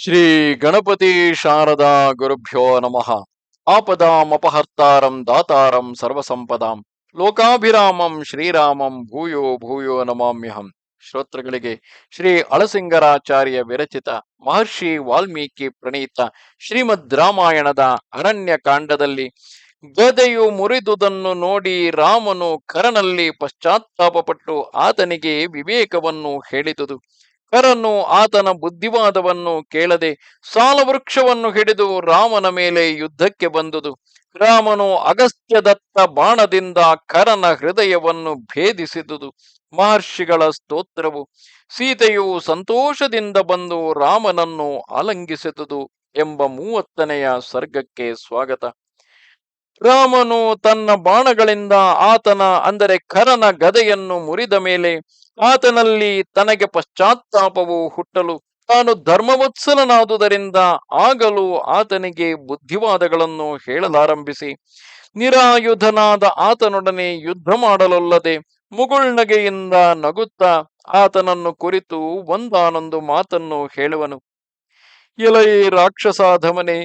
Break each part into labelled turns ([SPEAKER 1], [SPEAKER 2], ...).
[SPEAKER 1] ಶ್ರೀ ಗಣಪತಿ ಶಾರದಾ ಗುರುಭ್ಯೋ ನಮಃ. ಆಪದಾಮಪಹರ್ತಾರಂ ದಾತಾರಂ ಸರ್ವಸಂಪದಾಂ. ಲೋಕಾಭಿರಾಮಂ ಶ್ರೀರಾಮಂ ಭೂಯೋ ಭೂಯೋ ನಮಾಮ್ಯಹಂ. ಶ್ರೋತೃಗಳಿಗೆ ಶ್ರೀ ಅಳಸಿಂಗರಾಚಾರ್ಯ ವಿರಚಿತ ಮಹರ್ಷಿ ವಾಲ್ಮೀಕಿ ಪ್ರಣೀತ ಶ್ರೀಮದ್ ರಾಮಾಯಣದ ಅರಣ್ಯ ಕಾಂಡದಲ್ಲಿ ಗದೆಯು ಮುರಿದುದನ್ನು ನೋಡಿ ರಾಮನು ಕರನಲ್ಲಿ ಪಶ್ಚಾತ್ತಾಪಪಟ್ಟು ಆತನಿಗೆ ವಿವೇಕವನ್ನು ಹೇಳಿದುದು. ಕರನು ಆತನ ಬುದ್ಧಿವಾದವನ್ನು ಕೇಳದೆ ಸಾಲವೃಕ್ಷವನ್ನು ಹಿಡಿದು ರಾಮನ ಮೇಲೆ ಯುದ್ಧಕ್ಕೆ ಬಂದುದು. ರಾಮನು ಅಗಸ್ತ್ಯದತ್ತ ಬಾಣದಿಂದ ಕರನ ಹೃದಯವನ್ನು ಭೇದಿಸಿದುದು. ಮಹರ್ಷಿಗಳ ಸ್ತೋತ್ರವು, ಸೀತೆಯು ಸಂತೋಷದಿಂದ ಬಂದು ರಾಮನನ್ನು ಆಲಂಗಿಸಿದುದು ಎಂಬ ಮೂವತ್ತನೆಯ ಸರ್ಗಕ್ಕೆ ಸ್ವಾಗತ. ರಾಮನು ತನ್ನ ಬಾಣಗಳಿಂದ ಆತನ, ಅಂದರೆ ಕರನ ಗದೆಯನ್ನು ಮುರಿದ ಮೇಲೆ ಆತನಲ್ಲಿ ತನಗೆ ಪಶ್ಚಾತ್ತಾಪವು ಹುಟ್ಟಲು ತಾನು ಧರ್ಮವತ್ಸಲನಾದುದರಿಂದ ಆಗಲೂ ಆತನಿಗೆ ಬುದ್ಧಿವಾದಗಳನ್ನು ಹೇಳಲಾರಂಭಿಸಿ, ನಿರಾಯುಧನಾದ ಆತನೊಡನೆ ಯುದ್ಧ ಮಾಡಲೊಲ್ಲದೆ ಮುಗುಳ್ನಗೆಯಿಂದ ನಗುತ್ತಾ ಆತನನ್ನು ಕುರಿತು ಒಂದಾನೊಂದು ಮಾತನ್ನು ಹೇಳುವನು. ಎಲೈ ರಾಕ್ಷಸಾಧಮನೆ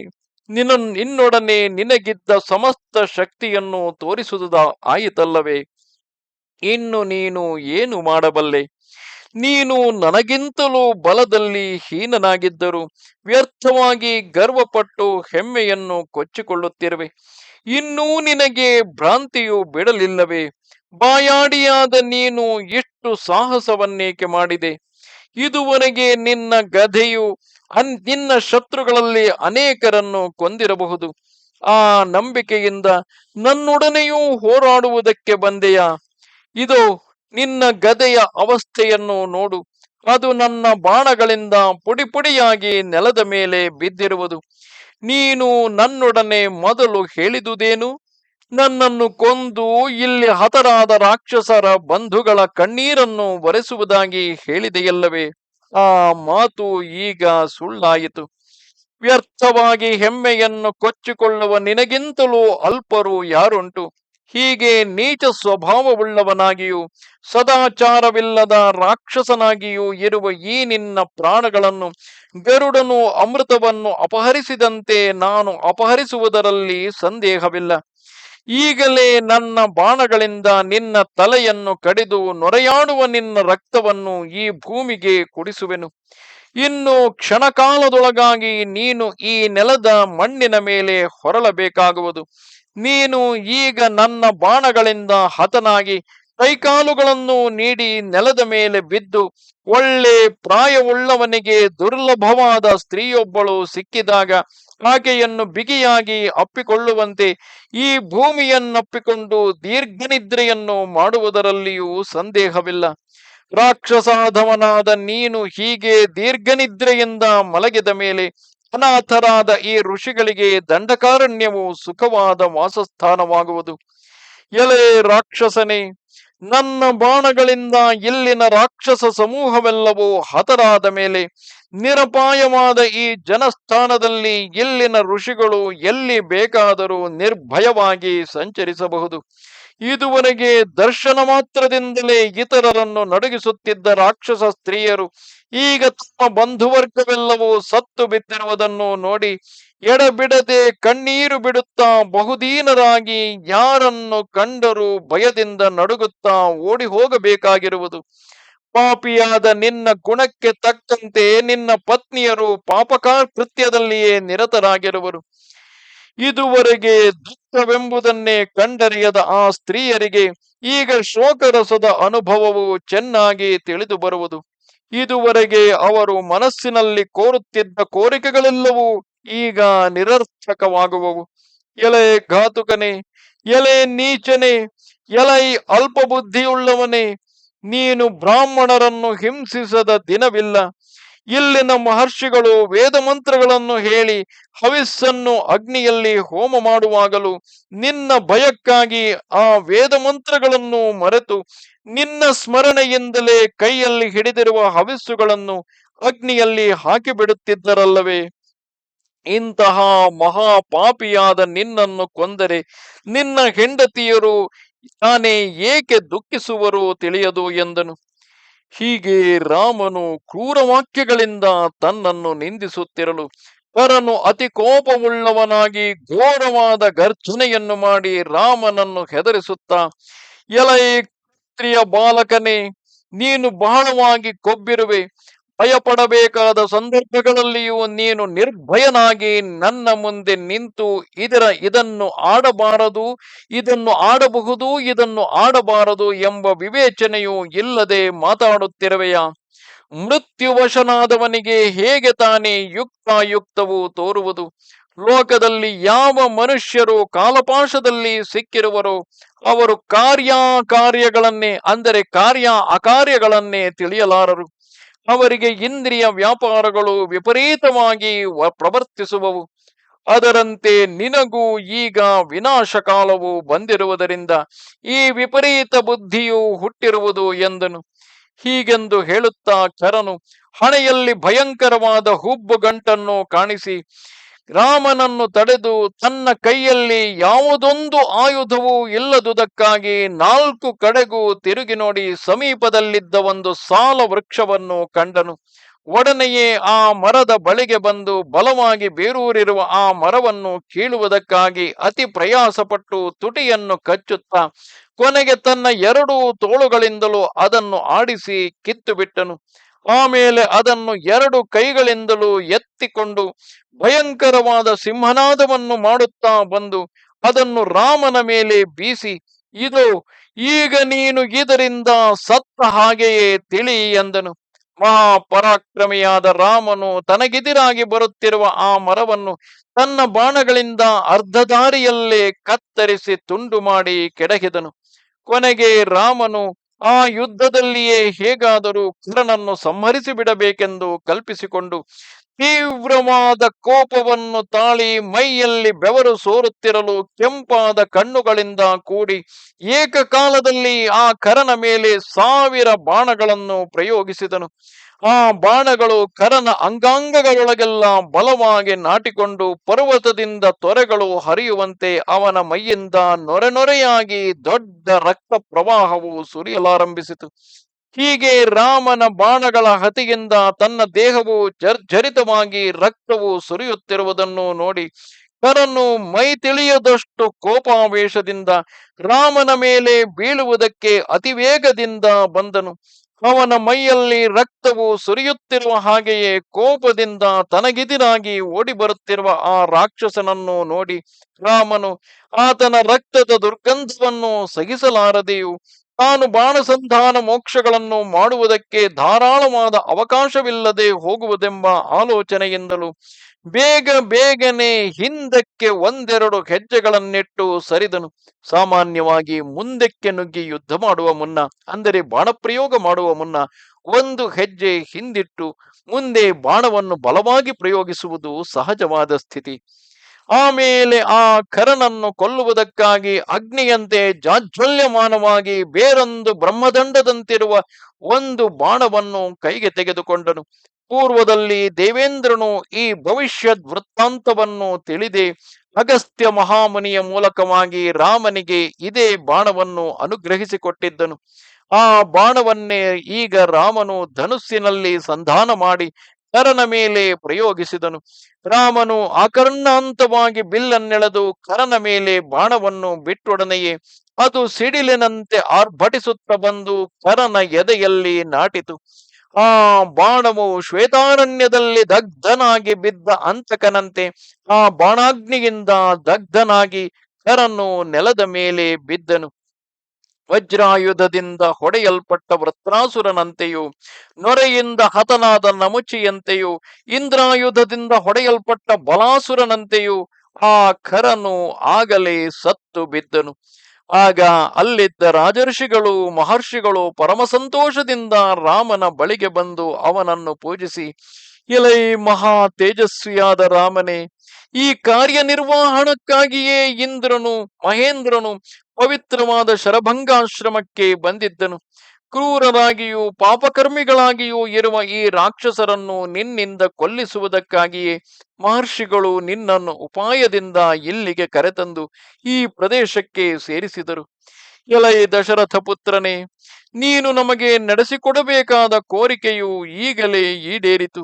[SPEAKER 1] ನಿನ್ನ ನಿನ್ನೊಡನೆ ನಿನಗಿದ್ದ ಸಮಸ್ತ ಶಕ್ತಿಯನ್ನು ತೋರಿಸುವುದ ಆಯಿತಲ್ಲವೇ? ಇನ್ನು ನೀನು ಏನು ಮಾಡಬಲ್ಲೆ? ನೀನು ನನಗಿಂತಲೂ ಬಲದಲ್ಲಿ ಹೀನನಾಗಿದ್ದರು ವ್ಯರ್ಥವಾಗಿ ಗರ್ವಪಟ್ಟು ಹೆಮ್ಮೆಯನ್ನು ಕೊಚ್ಚಿಕೊಳ್ಳುತ್ತಿರುವೆ. ಇನ್ನೂ ನಿನಗೆ ಭ್ರಾಂತಿಯು ಬಿಡಲಿಲ್ಲವೇ? ಬಾಯಾಡಿಯಾದ ನೀನು ಎಷ್ಟು ಸಾಹಸವನ್ನೇಕೆ ಮಾಡಿದೆ? ಇದುವರೆಗೆ ನಿನ್ನ ಗಧೆಯು ಅನ್, ನಿನ್ನ ಶತ್ರುಗಳಲ್ಲಿ ಅನೇಕರನ್ನು ಕೊಂದಿರಬಹುದು. ಆ ನಂಬಿಕೆಯಿಂದ ನನ್ನೊಡನೆಯೂ ಹೋರಾಡುವುದಕ್ಕೆ ಬಂದೆಯ. ಇದು, ನಿನ್ನ ಗದೆಯ ಅವಸ್ಥೆಯನ್ನು ನೋಡು. ಅದು ನನ್ನ ಬಾಣಗಳಿಂದ ಪುಡಿ ಪುಡಿಯಾಗಿ ನೆಲದ ಮೇಲೆ ಬಿದ್ದಿರುವುದು. ನೀನು ನನ್ನೊಡನೆ ಮೊದಲು ಹೇಳಿದುದೇನು? ನನ್ನನ್ನು ಕೊಂದು ಇಲ್ಲಿ ಹತರಾದ ರಾಕ್ಷಸರ ಬಂಧುಗಳ ಕಣ್ಣೀರನ್ನು ಒರೆಸುವುದಾಗಿ ಹೇಳಿದೆಯಲ್ಲವೇ? ಆ ಮಾತು ಈಗ ಸುಳ್ಳಾಯಿತು. ವ್ಯರ್ಥವಾಗಿ ಹೆಮ್ಮೆಯನ್ನು ಕೊಚ್ಚಿಕೊಳ್ಳುವ ನಿನಗಿಂತಲೂ ಅಲ್ಪರು ಯಾರುಂಟು? ಹೀಗೆ ನೀಚ ಸ್ವಭಾವವುಳ್ಳವನಾಗಿಯೂ, ಸದಾಚಾರವಿಲ್ಲದ ರಾಕ್ಷಸನಾಗಿಯೂ ಇರುವ ಈ ನಿನ್ನ ಪ್ರಾಣಗಳನ್ನು, ಗರುಡನು ಅಮೃತವನ್ನು ಅಪಹರಿಸಿದಂತೆ ನಾನು ಅಪಹರಿಸುವುದರಲ್ಲಿ ಸಂದೇಹವಿಲ್ಲ. ಈಗಲೇ ನನ್ನ ಬಾಣಗಳಿಂದ ನಿನ್ನ ತಲೆಯನ್ನು ಕಡಿದು ನೊರೆಯಾಡುವ ನಿನ್ನ ರಕ್ತವನ್ನು ಈ ಭೂಮಿಗೆ ಕುಡಿಸುವೆನು. ಇನ್ನು ಕ್ಷಣಕಾಲದೊಳಗಾಗಿ ನೀನು ಈ ನೆಲದ ಮಣ್ಣಿನ ಮೇಲೆ ಹೊರಳಬೇಕಾಗುವುದು. ನೀನು ಈಗ ನನ್ನ ಬಾಣಗಳಿಂದ ಹತನಾಗಿ ಕೈಕಾಲುಗಳನ್ನು ನೀಡಿ ನೆಲದ ಮೇಲೆ ಬಿದ್ದು ಒಳ್ಳೆ ಪ್ರಾಯವುಳ್ಳವನಿಗೆ ದುರ್ಲಭವಾದ ಸ್ತ್ರೀಯೊಬ್ಬಳು ಸಿಕ್ಕಿದಾಗ ಆಕೆಯನ್ನು ಬಿಗಿಯಾಗಿ ಅಪ್ಪಿಕೊಳ್ಳುವಂತೆ, ಈ ಭೂಮಿಯನ್ನಪ್ಪಿಕೊಂಡು ದೀರ್ಘನಿದ್ರೆಯನ್ನು ಮಾಡುವುದರಲ್ಲಿಯೂ ಸಂದೇಹವಿಲ್ಲ. ರಾಕ್ಷಸಾಧವನಾದ ನೀನು ಹೀಗೆ ದೀರ್ಘನಿದ್ರೆಯಿಂದ ಮಲಗಿದ ಮೇಲೆ ಅನಾಥರಾದ ಈ ಋಷಿಗಳಿಗೆ ದಂಡಕಾರಣ್ಯವು ಸುಖವಾದ ವಾಸಸ್ಥಾನವಾಗುವುದು. ಎಲೆ ರಾಕ್ಷಸನೇ ನನ್ನ ಬಾಣಗಳಿಂದ ಇಲ್ಲಿನ ರಾಕ್ಷಸ ಸಮೂಹವೆಲ್ಲವೂ ಹತರಾದ ಮೇಲೆ ನಿರಪಾಯವಾದ ಈ ಜನಸ್ಥಾನದಲ್ಲಿ ಇಲ್ಲಿನ ಋಷಿಗಳು ಎಲ್ಲಿ ಬೇಕಾದರೂ ನಿರ್ಭಯವಾಗಿ ಸಂಚರಿಸಬಹುದು. ಇದುವರೆಗೆ ದರ್ಶನ ಮಾತ್ರದಿಂದಲೇ ಇತರರನ್ನು ನಡುಗಿಸುತ್ತಿದ್ದ ರಾಕ್ಷಸ ಸ್ತ್ರೀಯರು ಈಗ ತಮ್ಮ ಬಂಧುವರ್ಗವೆಲ್ಲವೂ ಸತ್ತು ಬಿದ್ದಿರುವುದನ್ನು ನೋಡಿ ಎಡಬಿಡದೆ ಕಣ್ಣೀರು ಬಿಡುತ್ತಾ ಬಹುದೀನರಾಗಿ ಯಾರನ್ನು ಕಂಡರೂ ಭಯದಿಂದ ನಡುಗುತ್ತಾ ಓಡಿ ಹೋಗಬೇಕಾಗಿರುವುದು ಪಾಪಿಯಾದ ನಿನ್ನ ಗುಣಕ್ಕೆ ತಕ್ಕಂತೆ ನಿನ್ನ ಪತ್ನಿಯರು ಪಾಪಕಾ ಕೃತ್ಯದಲ್ಲಿಯೇ ನಿರತರಾಗಿರುವರು. ಇದುವರೆಗೆ ದುಃಖವೆಂಬುದನ್ನೇ ಕಂಡರಿಯದ ಆ ಸ್ತ್ರೀಯರಿಗೆ ಈಗ ಶೋಕರಸದ ಅನುಭವವು ಚೆನ್ನಾಗಿ ತಿಳಿದು ಬರುವುದು. ಇದುವರೆಗೆ ಅವರು ಮನಸ್ಸಿನಲ್ಲಿ ಕೋರುತ್ತಿದ್ದ ಕೋರಿಕೆಗಳೆಲ್ಲವೂ ಈಗ ನಿರರ್ಥಕವಾಗುವವು. ಎಲೆ ಘಾತುಕನೇ, ಎಲೆ ನೀಚನೆ, ಎಲೈ ಅಲ್ಪ ಬುದ್ಧಿಯುಳ್ಳವನೇ ನೀನು ಬ್ರಾಹ್ಮಣರನ್ನು ಹಿಂಸಿಸದ ದಿನವಿಲ್ಲ. ಇಲ್ಲಿನ ಮಹರ್ಷಿಗಳು ವೇದ ಮಂತ್ರಗಳನ್ನು ಹೇಳಿ ಹವಿಸ್ಸನ್ನು ಅಗ್ನಿಯಲ್ಲಿ ಹೋಮ ಮಾಡುವಾಗಲೂ ನಿನ್ನ ಭಯಕ್ಕಾಗಿ ಆ ವೇದ ಮಂತ್ರಗಳನ್ನು ಮರೆತು ನಿನ್ನ ಸ್ಮರಣೆಯಿಂದಲೇ ಕೈಯಲ್ಲಿ ಹಿಡಿದಿರುವ ಹವಿಸ್ಸುಗಳನ್ನು ಅಗ್ನಿಯಲ್ಲಿ ಹಾಕಿಬಿಡುತ್ತಿದ್ದರಲ್ಲವೇ? ಇಂತಹ ಮಹಾಪಾಪಿಯಾದ ನಿನ್ನನ್ನು ಕೊಂದರೆ ನಿನ್ನ ಹೆಂಡತಿಯರು ತಾನೇ ಏಕೆ ದುಃಖಿಸುವರು ತಿಳಿಯದು ಎಂದನು. ಹೀಗೆ ರಾಮನು ಕ್ರೂರ ವಾಕ್ಯಗಳಿಂದ ತನ್ನನ್ನು ನಿಂದಿಸುತ್ತಿರಲು ಕರನು ಅತಿ ಕೋಪವುಳ್ಳವನಾಗಿ ಘೋರವಾದ ಗರ್ಜನೆಯನ್ನು ಮಾಡಿ ರಾಮನನ್ನು ಹೆದರಿಸುತ್ತಾ, ಎಲೈ, ಕ್ಷತ್ರಿಯ ಬಾಲಕನೇ, ನೀನು ಬಹಳವಾಗಿ ಕೊಬ್ಬಿರುವೆ. ಭಯಪಡಬೇಕಾದ ಸಂದರ್ಭಗಳಲ್ಲಿಯೂ ನೀನು ನಿರ್ಭಯನಾಗಿ ನನ್ನ ಮುಂದೆ ನಿಂತು ಇದರ, ಇದನ್ನು ಆಡಬಾರದು, ಇದನ್ನು ಆಡಬಹುದು, ಇದನ್ನು ಆಡಬಾರದು ಎಂಬ ವಿವೇಚನೆಯೂ ಇಲ್ಲದೆ ಮಾತಾಡುತ್ತಿರುವೆಯ? ಮೃತ್ಯುವಶನಾದವನಿಗೆ ಹೇಗೆ ತಾನೇ ಯುಕ್ತಾಯುಕ್ತವು ತೋರುವುದು? ಲೋಕದಲ್ಲಿ ಯಾವ ಮನುಷ್ಯರು ಕಾಲಪಾಶದಲ್ಲಿ ಸಿಕ್ಕಿರುವರೋ? ಅವರು ಕಾರ್ಯ ಕಾರ್ಯಗಳನ್ನೇ ಅಂದರೆ ಕಾರ್ಯ ಅಕಾರ್ಯಗಳನ್ನೇ ತಿಳಿಯಲಾರರು. ಅವರಿಗೆ ಇಂದ್ರಿಯ ವ್ಯಾಪಾರಗಳು ವಿಪರೀತವಾಗಿ ಪ್ರವರ್ತಿಸುವವು. ಅದರಂತೆ ನಿನಗೂ ಈಗ ವಿನಾಶ ಕಾಲವು ಬಂದಿರುವುದರಿಂದ ಈ ವಿಪರೀತ ಬುದ್ಧಿಯು ಹುಟ್ಟಿರುವುದು ಎಂದನು. ಹೀಗೆಂದು ಹೇಳುತ್ತಾ ಕರನು ಹಣೆಯಲ್ಲಿ ಭಯಂಕರವಾದ ಹುಬ್ಬು ಗಂಟನ್ನು ಕಾಣಿಸಿ ರಾಮನನ್ನು ತಡೆದು ತನ್ನ ಕೈಯಲ್ಲಿ ಯಾವುದೊಂದು ಆಯುಧವೂ ಇಲ್ಲದುದಕ್ಕಾಗಿ ನಾಲ್ಕು ಕಡೆಗೂ ತಿರುಗಿ ನೋಡಿ ಸಮೀಪದಲ್ಲಿದ್ದ ಒಂದು ಸಾಲ ವೃಕ್ಷವನ್ನು ಕಂಡನು. ಒಡನೆಯೇ ಆ ಮರದ ಬಳಿಗೆ ಬಂದು ಬಲವಾಗಿ ಬೇರೂರಿರುವ ಆ ಮರವನ್ನು ಕೀಳುವುದಕ್ಕಾಗಿ ಅತಿ ಪ್ರಯಾಸಪಟ್ಟು ತುಟಿಯನ್ನು ಕಚ್ಚುತ್ತಾ ಕೊನೆಗೆ ತನ್ನ ಎರಡೂ ತೋಳುಗಳಿಂದಲೂ ಅದನ್ನು ಆಡಿಸಿ ಕಿತ್ತು ಬಿಟ್ಟನು ಆಮೇಲೆ ಅದನ್ನು ಎರಡು ಕೈಗಳಿಂದಲೂ ಎತ್ತಿಕೊಂಡು ಭಯಂಕರವಾದ ಸಿಂಹನಾದವನ್ನು ಮಾಡುತ್ತಾ ಬಂದು ಅದನ್ನು ರಾಮನ ಮೇಲೆ ಬೀಸಿ, ಇದು, ಈಗ ನೀನು ಇದರಿಂದ ಸತ್ತ ಹಾಗೆಯೇ ತಿಳಿ ಎಂದನು. ಮಹಾಪರಾಕ್ರಮಿಯಾದ ರಾಮನು ತನಗೆದಿರಾಗಿ ಬರುತ್ತಿರುವ ಆ ಮರವನ್ನು ತನ್ನ ಬಾಣಗಳಿಂದ ಅರ್ಧ ದಾರಿಯಲ್ಲೇ ಕತ್ತರಿಸಿ ತುಂಡು ಮಾಡಿ ಕೆಡಹಿದನು. ಕೊನೆಗೆ ರಾಮನು ಆ ಯುದ್ಧದಲ್ಲಿಯೇ ಹೇಗಾದರೂ ಕರನನ್ನು ಸಂಹರಿಸಿ ಬಿಡಬೇಕೆಂದು ಕಲ್ಪಿಸಿಕೊಂಡು ತೀವ್ರವಾದ ಕೋಪವನ್ನು ತಾಳಿ ಮೈಯಲ್ಲಿ ಬೆವರು ಸೋರುತ್ತಿರಲು ಕೆಂಪಾದ ಕಣ್ಣುಗಳಿಂದ ಕೂಡಿ ಏಕಕಾಲದಲ್ಲಿ ಆ ಕರನ ಮೇಲೆ ಸಾವಿರ ಬಾಣಗಳನ್ನು ಪ್ರಯೋಗಿಸಿದನು. ಆ ಬಾಣಗಳು ಕರನ ಅಂಗಾಂಗಗಳೊಳಗೆಲ್ಲ ಬಲವಾಗಿ ನಾಟಿಕೊಂಡು ಪರ್ವತದಿಂದ ತೊರೆಗಳು ಹರಿಯುವಂತೆ ಅವನ ಮೈಯಿಂದ ನೊರೆ ನೊರೆಯಾಗಿ ದೊಡ್ಡ ರಕ್ತ ಪ್ರವಾಹವು ಸುರಿಯಲಾರಂಭಿಸಿತು. ಹೀಗೆ ರಾಮನ ಬಾಣಗಳ ಹತಿಯಿಂದ ತನ್ನ ದೇಹವು ಜರ್ಜರಿತವಾಗಿ ರಕ್ತವು ಸುರಿಯುತ್ತಿರುವುದನ್ನು ನೋಡಿ ಕರನ್ನು ಮೈ ತಿಳಿಯದಷ್ಟು ಕೋಪಾವೇಶದಿಂದ ರಾಮನ ಮೇಲೆ ಬೀಳುವುದಕ್ಕೆ ಅತಿವೇಗದಿಂದ ಬಂದನು. ಅವನ ಮೈಯಲ್ಲಿ ರಕ್ತವು ಸುರಿಯುತ್ತಿರುವ ಹಾಗೆಯೇ ಕೋಪದಿಂದ ತನಗಿದಿರಾಗಿ ಓಡಿ ಬರುತ್ತಿರುವ ಆ ರಾಕ್ಷಸನನ್ನು ನೋಡಿ ರಾಮನು, ಆತನ ರಕ್ತದ ದುರ್ಗಂಧವನ್ನು ಸಹಿಸಲಾರದೆಯೂ ತಾನು ಬಾಣಸಂಧಾನ ಮೋಕ್ಷಗಳನ್ನು ಮಾಡುವುದಕ್ಕೆ ಧಾರಾಳವಾದ ಅವಕಾಶವಿಲ್ಲದೆ ಹೋಗುವುದೆಂಬ ಆಲೋಚನೆಯಿಂದಲೂ ಬೇಗ ಬೇಗನೆ ಹಿಂದಕ್ಕೆ ಒಂದೆರಡು ಹೆಜ್ಜೆಗಳನ್ನಿಟ್ಟು ಸರಿದನು. ಸಾಮಾನ್ಯವಾಗಿ ಮುಂದಕ್ಕೆ ನುಗ್ಗಿ ಯುದ್ಧ ಮಾಡುವ ಮುನ್ನ, ಅಂದರೆ ಬಾಣಪ್ರಯೋಗ ಮಾಡುವ ಮುನ್ನ ಒಂದು ಹೆಜ್ಜೆ ಹಿಂದಿಟ್ಟು ಮುಂದೆ ಬಾಣವನ್ನು ಬಲವಾಗಿ ಪ್ರಯೋಗಿಸುವುದು ಸಹಜವಾದ ಸ್ಥಿತಿ. ಆಮೇಲೆ ಆ ಕರನನ್ನು ಕೊಲ್ಲುವುದಕ್ಕಾಗಿ ಅಗ್ನಿಯಂತೆ ಜಾಜ್ವಲ್ಯಮಾನವಾಗಿ ಬೇರೊಂದು ಬ್ರಹ್ಮದಂಡದಂತಿರುವ ಒಂದು ಬಾಣವನ್ನು ಕೈಗೆ ತೆಗೆದುಕೊಂಡನು. ಪೂರ್ವದಲ್ಲಿ ದೇವೇಂದ್ರನು ಈ ಭವಿಷ್ಯದ್ ವೃತ್ತಾಂತವನ್ನು ತಿಳಿದೆ ಅಗಸ್ತ್ಯ ಮಹಾಮುನಿಯ ಮೂಲಕವಾಗಿ ರಾಮನಿಗೆ ಇದೇ ಬಾಣವನ್ನು ಅನುಗ್ರಹಿಸಿಕೊಟ್ಟಿದ್ದನು. ಆ ಬಾಣವನ್ನೇ ಈಗ ರಾಮನು ಧನುಸ್ಸಿನಲ್ಲಿ ಸಂಧಾನ ಮಾಡಿ ಕರನ ಮೇಲೆ ಪ್ರಯೋಗಿಸಿದನು. ರಾಮನು ಆಕರ್ಣಾಂತವಾಗಿ ಬಿಲ್ಲನ್ನೆಳೆದು ಕರನ ಮೇಲೆ ಬಾಣವನ್ನು ಬಿಟ್ಟೊಡನೆಯೇ ಅದು ಸಿಡಿಲಿನಂತೆ ಆರ್ಭಟಿಸುತ್ತ ಬಂದು ಕರನ ಎದೆಯಲ್ಲಿ ನಾಟಿತು. ಆ ಬಾಣವು ಶ್ವೇತಾರಣ್ಯದಲ್ಲಿ ದಗ್ಧನಾಗಿ ಬಿದ್ದ ಅಂತಕನಂತೆ ಆ ಬಾಣಾಗ್ನಿಯಿಂದ ದಗ್ಧನಾಗಿ ಕರನು ನೆಲದ ಮೇಲೆ ಬಿದ್ದನು. ವಜ್ರಾಯುಧದಿಂದ ಹೊಡೆಯಲ್ಪಟ್ಟ ವೃತ್ರಾಸುರನಂತೆಯೂ, ನೊರೆಯಿಂದ ಹತನಾದ ನಮುಚಿಯಂತೆಯೂ, ಇಂದ್ರಾಯುಧದಿಂದ ಹೊಡೆಯಲ್ಪಟ್ಟ ಬಲಾಸುರನಂತೆಯೂ ಆ ಖರನು ಆಗಲೇ ಸತ್ತು ಬಿದ್ದನು. ಆಗ ಅಲ್ಲಿದ್ದ ರಾಜರ್ಷಿಗಳು ಮಹರ್ಷಿಗಳು ಪರಮ ಸಂತೋಷದಿಂದ ರಾಮನ ಬಳಿಗೆ ಬಂದು ಅವನನ್ನು ಪೂಜಿಸಿ, ಇಲೈ ಮಹಾ ತೇಜಸ್ವಿಯಾದ ರಾಮನೇ, ಈ ಕಾರ್ಯನಿರ್ವಹಣಕ್ಕಾಗಿಯೇ ಇಂದ್ರನು, ಮಹೇಂದ್ರನು ಪವಿತ್ರವಾದ ಶರಭಂಗಾಶ್ರಮಕ್ಕೆ ಬಂದಿದ್ದನು. ಕ್ರೂರರಾಗಿಯೂ ಪಾಪಕರ್ಮಿಗಳಾಗಿಯೂ ಇರುವ ಈ ರಾಕ್ಷಸರನ್ನು ನಿನ್ನಿಂದ ಕೊಲ್ಲಿಸುವುದಕ್ಕಾಗಿಯೇ ಮಹರ್ಷಿಗಳು ನಿನ್ನನ್ನು ಉಪಾಯದಿಂದ ಇಲ್ಲಿಗೆ ಕರೆತಂದು ಈ ಪ್ರದೇಶಕ್ಕೆ ಸೇರಿಸಿದರು. ಎಲೈ ದಶರಥ ಪುತ್ರನೇ, ನೀನು ನಮಗೆ ನಡೆಸಿಕೊಡಬೇಕಾದ ಕೋರಿಕೆಯು ಈಗಲೇ ಈಡೇರಿತು.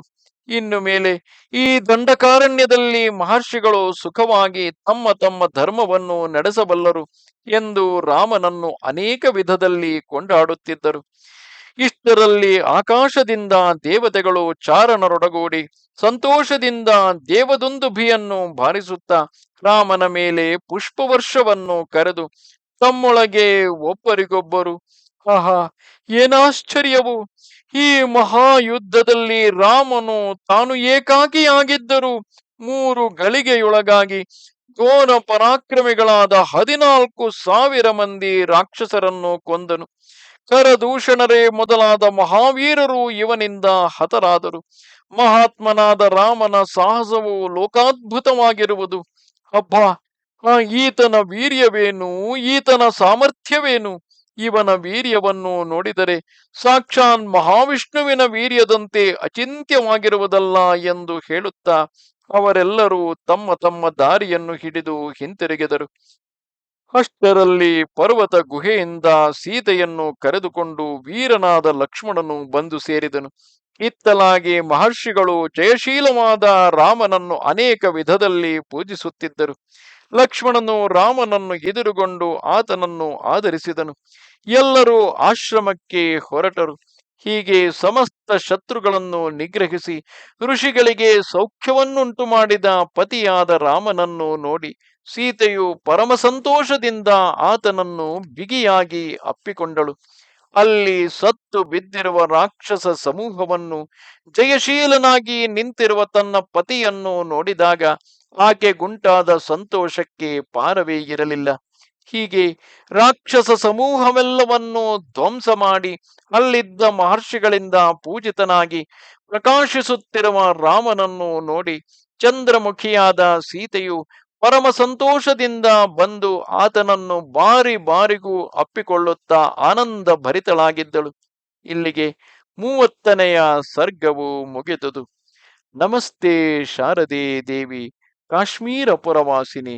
[SPEAKER 1] ಇನ್ನು ಮೇಲೆ ಈ ದಂಡಕಾರಣ್ಯದಲ್ಲಿ ಮಹರ್ಷಿಗಳು ಸುಖವಾಗಿ ತಮ್ಮ ತಮ್ಮ ಧರ್ಮವನ್ನು ನಡೆಸಬಲ್ಲರು ಎಂದು ರಾಮನನ್ನು ಅನೇಕ ವಿಧದಲ್ಲಿ ಕೊಂಡಾಡುತ್ತಿದ್ದರು. ಇಷ್ಟರಲ್ಲಿ ಆಕಾಶದಿಂದ ದೇವತೆಗಳು ಚಾರಣರೊಡಗೂಡಿ ಸಂತೋಷದಿಂದ ದೇವದುಂದುಭಿಯನ್ನು ಭಾರಿಸುತ್ತಾ ರಾಮನ ಮೇಲೆ ಪುಷ್ಪವರ್ಷವನ್ನು ಕರೆದು ತಮ್ಮೊಳಗೆ ಒಬ್ಬರಿಗೊಬ್ಬರು, ಆಹಾ, ಏನಾಶ್ಚರ್ಯವು? ಈ ಮಹಾಯುದ್ಧದಲ್ಲಿ ರಾಮನು ತಾನು ಏಕಾಕಿಯಾಗಿದ್ದರು ಮೂರು ಗಳಿಗೆಯೊಳಗಾಗಿ ಘೋರ ಪರಾಕ್ರಮಿಗಳಾದ ಹದಿನಾಲ್ಕು ಸಾವಿರ ಮಂದಿ ರಾಕ್ಷಸರನ್ನು ಕೊಂದನು. ಕರದೂಷಣರೇ ಮೊದಲಾದ ಮಹಾವೀರರು ಇವನಿಂದ ಹತರಾದರು. ಮಹಾತ್ಮನಾದ ರಾಮನ ಸಾಹಸವು ಲೋಕಾದ್ಭುತವಾಗಿರುವುದು. ಅಬ್ಬಾ ಈತನ ವೀರ್ಯವೇನು? ಈತನ ಸಾಮರ್ಥ್ಯವೇನು? ಇವನ ವೀರ್ಯವನ್ನು ನೋಡಿದರೆ ಸಾಕ್ಷಾನ್ ಮಹಾವಿಷ್ಣುವಿನ ವೀರ್ಯದಂತೆ ಅಚಿಂತ್ಯವಾಗಿರುವುದಲ್ಲ ಎಂದು ಹೇಳುತ್ತಾ ಅವರೆಲ್ಲರೂ ತಮ್ಮ ತಮ್ಮ ದಾರಿಯನ್ನು ಹಿಡಿದು ಹಿಂತಿರುಗಿದರು. ಅಷ್ಟರಲ್ಲಿ ಪರ್ವತ ಗುಹೆಯಿಂದ ಸೀತೆಯನ್ನು ಕರೆದುಕೊಂಡು ವೀರನಾದ ಲಕ್ಷ್ಮಣನು ಬಂದು ಸೇರಿದನು. ಇತ್ತಲಾಗಿ ಮಹರ್ಷಿಗಳು ಜಯಶೀಲವಾದ ರಾಮನನ್ನು ಅನೇಕ ವಿಧದಲ್ಲಿ ಪೂಜಿಸುತ್ತಿದ್ದರು. ಲಕ್ಷ್ಮಣನು ರಾಮನನ್ನು ಎದುರುಗೊಂಡು ಆತನನ್ನು ಆಧರಿಸಿದನು. ಎಲ್ಲರೂ ಆಶ್ರಮಕ್ಕೆ ಹೊರಟರು. ಹೀಗೆ ಸಮಸ್ತ ಶತ್ರುಗಳನ್ನು ನಿಗ್ರಹಿಸಿ ಋಷಿಗಳಿಗೆ ಸೌಖ್ಯವನ್ನುಂಟು ಮಾಡಿದ ಪತಿಯಾದ ರಾಮನನ್ನು ನೋಡಿ ಸೀತೆಯು ಪರಮ ಸಂತೋಷದಿಂದ ಆತನನ್ನು ಬಿಗಿಯಾಗಿ ಅಪ್ಪಿಕೊಂಡಳು. ಅಲ್ಲಿ ಸತ್ತು ಬಿದ್ದಿರುವ ರಾಕ್ಷಸ ಸಮೂಹವನ್ನು ಜಯಶೀಲನಾಗಿ ನಿಂತಿರುವ ತನ್ನ ಪತಿಯನ್ನು ನೋಡಿದಾಗ ಆಕೆ ಗುಂಟಾದ ಸಂತೋಷಕ್ಕೆ ಪಾರವೇ ಇರಲಿಲ್ಲ. ಹೀಗೆ ರಾಕ್ಷಸ ಸಮೂಹವೆಲ್ಲವನ್ನೂ ಧ್ವಂಸ ಮಾಡಿ ಅಲ್ಲಿದ್ದ ಮಹರ್ಷಿಗಳಿಂದ ಪೂಜಿತನಾಗಿ ಪ್ರಕಾಶಿಸುತ್ತಿರುವ ರಾಮನನ್ನು ನೋಡಿ ಚಂದ್ರಮುಖಿಯಾದ ಸೀತೆಯು ಪರಮ ಸಂತೋಷದಿಂದ ಬಂದು ಆತನನ್ನು ಬಾರಿ ಬಾರಿಗೂ ಅಪ್ಪಿಕೊಳ್ಳುತ್ತಾ ಆನಂದ ಭರಿತಳಾಗಿದ್ದಳು. ಇಲ್ಲಿಗೆ ಮೂವತ್ತನೆಯ ಸರ್ಗವು ಮುಗಿದುದು. ನಮಸ್ತೆ ಶಾರದೆ ದೇವಿ, ಕಾಶ್ಮೀರ ಪುರವಾಸಿನಿ.